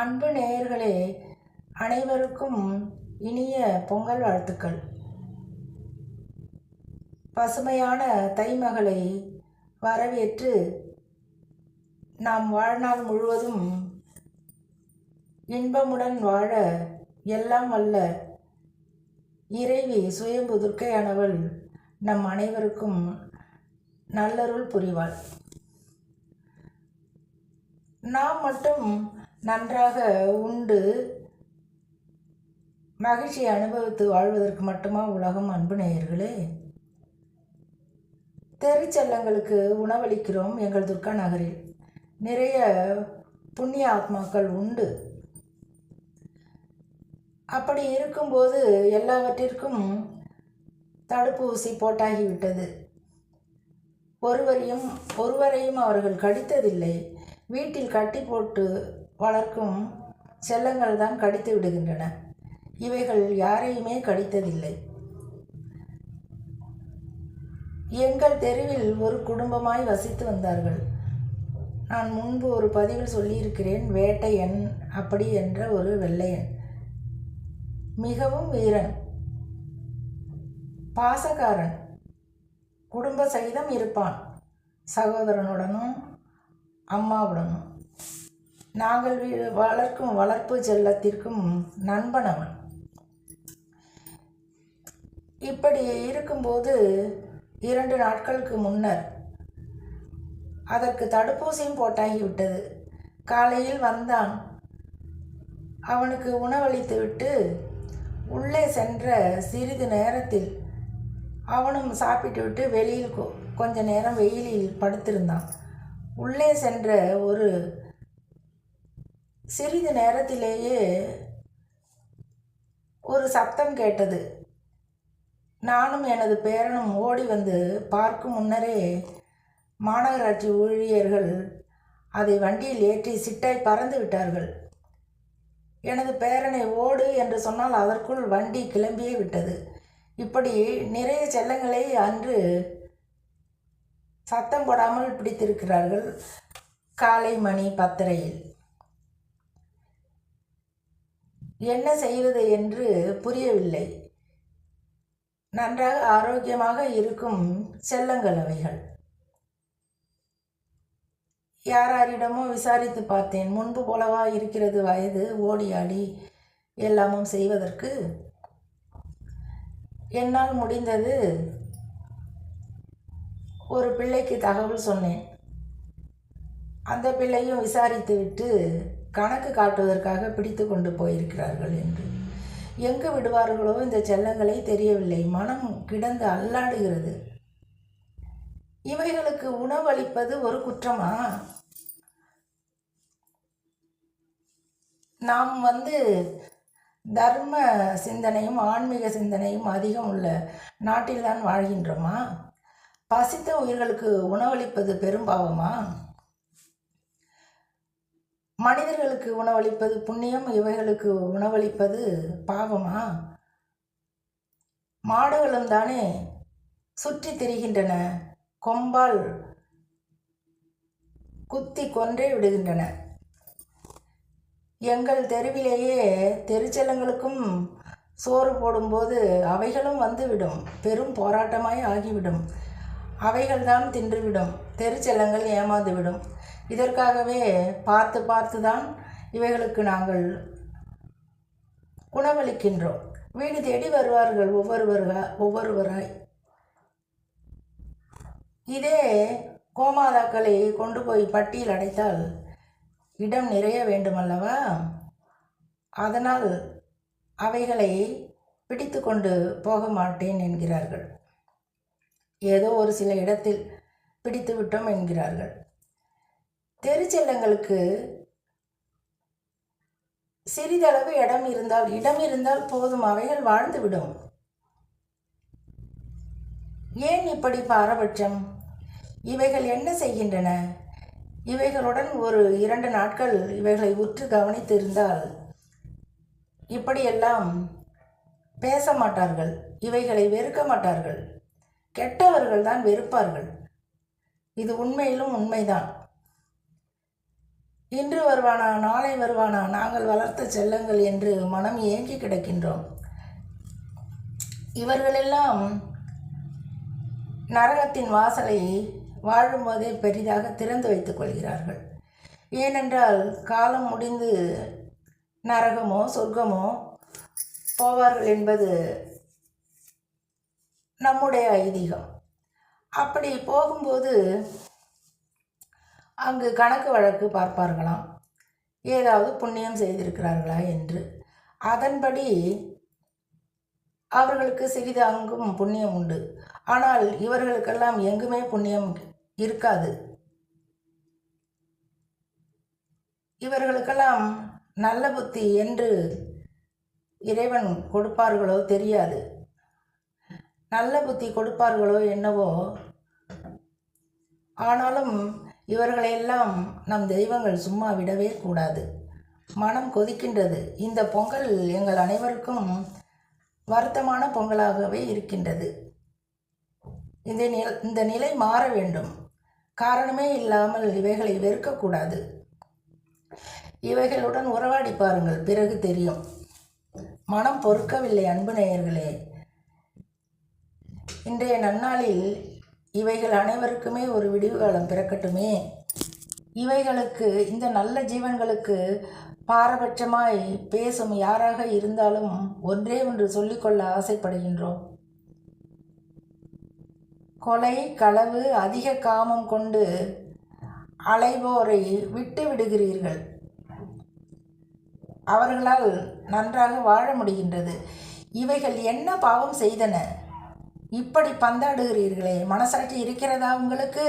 அன்பு நேயர்களே அனைவருக்கும் இனிய பொங்கல் வாழ்த்துக்கள். பசுமையான தைமகளை வரவேற்று நாம் வாழ்நாள் முழுவதும் இன்பமுடன் வாழ எல்லாம் வல்ல இறைவி சுயம்பு துர்க்கையானவள் நம் அனைவருக்கும் நல்லருள் புரிவாள். நாம் மட்டும் நன்றாக உண்டு. மகிழ்ச்சியை அனுபவித்து வாழ்வதற்கு மட்டுமா உலகம் அன்பு நேயர்களே? தெருச்செல்லங்களுக்கு உணவளிக்கிறோம் எங்கள் துர்கா நகரில். நிறைய புண்ணிய ஆத்மாக்கள் உண்டு. அப்படி இருக்கும்போது எல்லாவற்றிற்கும் தடுப்பூசி போட்டாகிவிட்டது. ஒருவரையும் ஒருவரையும் அவர்கள் கடித்ததில்லை. வீட்டில் கட்டி போட்டு வளர்க்கும் செல்லங்கள் தான் கடித்து விடுகின்றன. இவைகள் யாரையுமே கடித்ததில்லை. எங்கள் தெருவில் ஒரு குடும்பமாய் வசித்து வந்தார்கள். நான் முன்பு ஒரு பதிவில் சொல்லியிருக்கிறேன் வேட்டையன் அப்படி என்ற ஒரு வெள்ளையன். மிகவும் வீரன். பாசக்காரன். குடும்ப சகிதம் இருப்பான். சகோதரனுடனும் அம்மாவுடனும். நாங்கள் வளர்க்கும் வளர்ப்பு செல்லத்திற்கும் நண்பன் அவன் இப்படி இருக்கும்போது இரண்டு நாட்களுக்கு முன்னர் அதற்கு தடுப்பூசியும் போட்டாகிவிட்டது. காலையில் வந்தான். அவனுக்கு உணவளித்துவிட்டு உள்ளே சென்ற சிறிது நேரத்தில் அவனும் சாப்பிட்டுவிட்டு வெளியில் கொ- கொஞ்ச நேரம் வெயிலில் படுத்திருந்தான். உள்ளே சென்ற ஒரு சிறிது நேரத்திலேயே ஒரு சத்தம் கேட்டது. நானும் எனது பேரனும் ஓடி வந்து பார்க்கும் முன்னரே மாநகராட்சி ஊழியர்கள் அதை வண்டியில் ஏற்றி சிட்டாய் பறந்து விட்டார்கள். எனது பேரனை ஓடு என்று சொன்னால் அதற்குள் வண்டி கிளம்பியே விட்டது. இப்படி நிறைய செல்லங்களை அன்று சத்தம் போடாமல் பிடித்திருக்கிறார்கள். காலை மணி பத்தரையில். என்ன செய்வது என்று புரியவில்லை. நன்றாக ஆரோக்கியமாக இருக்கும் செல்லங்கள் அவைகள். யாராரிடமோ விசாரித்து பார்த்தேன். முன்பு போலவா இருக்கிறது வயது ஓடியாடி எல்லாமும் செய்வதற்கு. என்னால் முடிந்தது. ஒரு பிள்ளைக்கு தகவல் சொன்னேன். அந்த பிள்ளையும் விசாரித்து விட்டு கணக்கு காட்டுவதற்காக பிடித்து கொண்டு போயிருக்கிறார்கள் என்று. எங்கு விடுவார்களோ இந்த செல்லங்களை தெரியவில்லை. மனம் கிடந்து அல்லாடுகிறது. இவைகளுக்கு உணவளிப்பது ஒரு குற்றமா? நாம் வந்து தர்ம சிந்தனையும் ஆன்மீக சிந்தனையும் அதிகம் உள்ள நாட்டில்தான் வாழ்கின்றோமா? பசித்த உயிர்களுக்கு உணவளிப்பது பெரும்பாவமா மனிதர்களுக்கு உணவளிப்பது புண்ணியம் இவைகளுக்கு உணவளிப்பது பாவமா? மாடுகளும் தானே சுற்றி திரிகின்றன கொம்பால் குத்தி கொன்றே விடுகின்றன. எங்கள் தெருவிலேயே தெருச்செல்லங்களுக்கும் சோறு போடும்போது அவைகளும் வந்துவிடும் பெரும் போராட்டமாய் ஆகிவிடும். அவைகள்தான் தின்றுவிடும் தெருச்செல்லங்கள் ஏமாந்துவிடும். இதற்காகவே பார்த்து பார்த்து தான் இவைகளுக்கு நாங்கள் உணவளிக்கின்றோம் வீடு தேடி வருவார்கள் ஒவ்வொருவராக ஒவ்வொருவராய். இதே கோமாதாக்களை கொண்டு போய் பட்டியில் அடைத்தால் இடம் நிறைய வேண்டுமல்லவா? அதனால் அவைகளை பிடித்து கொண்டு போக மாட்டேன் என்கிறார்கள். ஏதோ ஒரு சில இடத்தில் பிடித்து விட்டோம் என்கிறார்கள். தெருச்செல்லங்களுக்கு சிறிதளவு இடம் இருந்தால் இடம் இருந்தால் போதும் அவைகள் வாழ்ந்துவிடும் ஏன் இப்படி பாரபட்சம்? இவைகள் என்ன செய்கின்றன? இவைகளுடன் ஒரு இரண்டு நாட்கள் இவைகளை உற்று கவனித்திருந்தால் இப்படியெல்லாம் பேச மாட்டார்கள். இவைகளை வெறுக்க மாட்டார்கள். கெட்டவர்கள் தான் வெறுப்பார்கள். இது உண்மையிலும் உண்மைதான். இன்று வருவானா நாளை வருவானா நாங்கள் வளர்த்த செல்லங்கள் என்று மனம் ஏங்கி கிடக்கின்றோம். இவர்களெல்லாம் நரகத்தின் வாசலை வாழும்போதே பெரிதாக திறந்து வைத்துக் கொள்கிறார்கள். ஏனென்றால் காலம் முடிந்து நரகமோ சொர்க்கமோ போவார்கள் என்பது நம்முடைய ஐதீகம். அப்படி போகும்போது அங்கு கணக்கு வழக்கு பார்ப்பார்களாம். ஏதாவது புண்ணியம் செய்திருக்கிறார்களா என்று. அதன்படி அவர்களுக்கு சிறிது அங்கும் புண்ணியம் உண்டு. ஆனால் இவர்களுக்கெல்லாம் எங்குமே புண்ணியம் இருக்காது. இவர்களுக்கெல்லாம் நல்ல புத்தி என்று இறைவன் கொடுப்பார்களோ தெரியாது. நல்ல புத்தி கொடுப்பார்களோ என்னவோ. ஆனாலும் இவர்களையெல்லாம் நம் தெய்வங்கள் சும்மா விடவே கூடாது. மனம் கொதிக்கின்றது. இந்த பொங்கல் எங்கள் அனைவருக்கும் வருத்தமான பொங்கலாகவே இருக்கின்றது. இந்த நில இந்த நிலை மாற வேண்டும். காரணமே இல்லாமல் இவைகளை வெறுக்கக்கூடாது. இவைகளுடன் உறவாடி பாருங்கள். பிறகு தெரியும். மனம் பொறுக்கவில்லை அன்பு நேயர்களே. இன்றைய நன்னாளில் இவைகள் அனைவருக்குமே ஒரு விடிவு காலம் பிறக்கட்டுமே. இவைகளுக்கு இந்த நல்ல ஜீவன்களுக்கு பாரபட்சமாய் பேசும் யாராக இருந்தாலும் ஒன்றே ஒன்று சொல்லிக்கொள்ள ஆசைப்படுகின்றோம். கொலை களவு அதிக காமம் கொண்டு அலைவோரை விட்டு விடுகிறீர்கள். அவர்களால் நன்றாக வாழ முடிகின்றது. இவைகள் என்ன பாவம் செய்தன? இப்படி பந்தாடுகிறீர்களே மனசாட்சி இருக்கிறதா உங்களுக்கு?